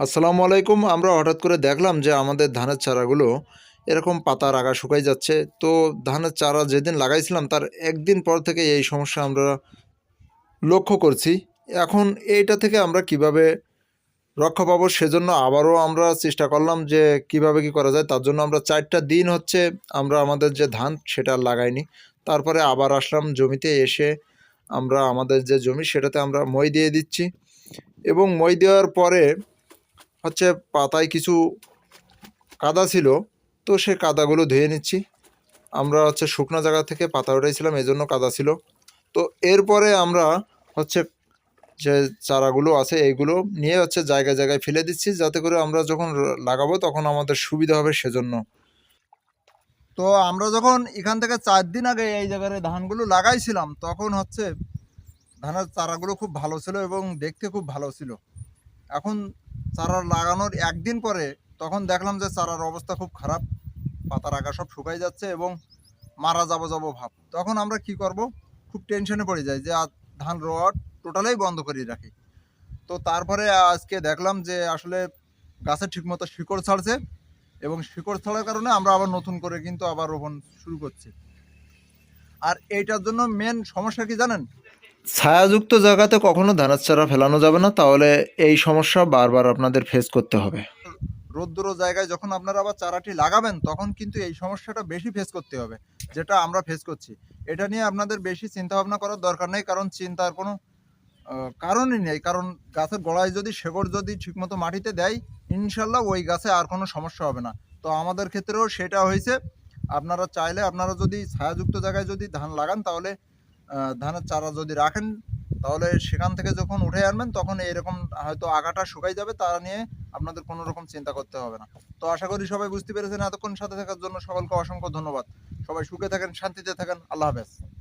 আসসালামু আলাইকুম। আমরা হঠাৎ করে দেখলাম যে আমাদের ধানের চারাগুলো এরকম পাতার আগা শুকাই যাচ্ছে। তো ধানের চারা যেদিন লাগাইছিলাম, তার একদিন পর থেকে এই সমস্যা আমরা লক্ষ্য করছি। এখন এইটা থেকে আমরা কীভাবে রক্ষা পাবো সেজন্য আবারও আমরা চেষ্টা করলাম যে কীভাবে কি করা যায়। তার জন্য আমরা চারটা দিন হচ্ছে আমরা আমাদের যে ধান, সেটা লাগাইনি। তারপরে আবার আসলাম জমিতে এসে আমরা আমাদের যে জমি, সেটাতে আমরা মই দিয়ে দিচ্ছি। এবং মই দেওয়ার পরে হচ্ছে পাতায় কিছু কাদা ছিল, তো সে কাদাগুলো ধুয়ে নিচ্ছি। আমরা হচ্ছে শুকনো জায়গা থেকে পাতা উঠাইছিলাম এই জন্য কাদা ছিল। তো এরপরে আমরা হচ্ছে যে চারাগুলো আছে এইগুলো নিয়ে হচ্ছে জায়গায় জায়গায় ফেলে দিচ্ছি, যাতে করে আমরা যখন লাগাবো তখন আমাদের সুবিধা হবে সেজন্য। তো আমরা যখন এখান থেকে চার দিন আগে এই জায়গায় ধানগুলো লাগাইছিলাম, তখন হচ্ছে ধানের চারাগুলো খুব ভালো ছিল এবং দেখতে খুব ভালো ছিল। এখন চারা লাগানোর একদিন পরে তখন দেখলাম যে চারার অবস্থা খুব খারাপ, পাতার আগা সব শুকাই যাচ্ছে এবং মারা যাব যাব ভাব। তখন আমরা কি করব? খুব টেনশনে পড়ে যাই যে ধান রোয়া টোটালেই বন্ধ করে রাখি। তো তারপরে আজকে দেখলাম যে আসলে গাছে ঠিকমতো শিকড় ছাড়ছে এবং শিকড় ছাড়ার কারণে আমরা আবার নতুন করে কিন্তু আবার রোপণ শুরু করছি। আর এইটার জন্য মেন সমস্যা কি জানেন? ছায়াযুক্ত জায়গাতে কখনো ধানের চারা ফেলানো যাবে না, তাহলে এই সমস্যা বারবার আপনাদের ফেস করতে হবে। রোদ্দুরো জায়গায় যখন আপনারা আবার চারাটি লাগাবেন, তখন কিন্তু এই সমস্যাটা বেশি ফেস করতে হবে, যেটা আমরা ফেস করছি। এটা নিয়ে আপনাদের বেশি চিন্তা ভাবনা করার দরকার নেই, কারণ চিন্তার কোনো কারণই নেই। কারণ গাছের গোড়ায় যদি শেকড় যদি ঠিকমতো মাটিতে দেয়, ইনশাল্লাহ ওই গাছে আর কোনো সমস্যা হবে না। তো আমাদের ক্ষেত্রেও সেটা হয়েছে। আপনারা চাইলে আপনারা যদি ছায়াযুক্ত জায়গায় যদি ধান লাগান, তাহলে ধানের চারা যদি রাখেন, তাহলে সেখান থেকে যখন উঠে আনবেন, তখন এরকম হয়তো আগাটা শুকাই যাবে, তারা নিয়ে আপনাদের কোনো রকম চিন্তা করতে হবে না। তো আশা করি সবাই বুঝতে পেরেছেন। এতক্ষণ সাথে থাকার জন্য সকলকে অসংখ্য ধন্যবাদ। সবাই সুখে থাকেন, শান্তিতে থাকেন। আল্লাহ হাফেজ।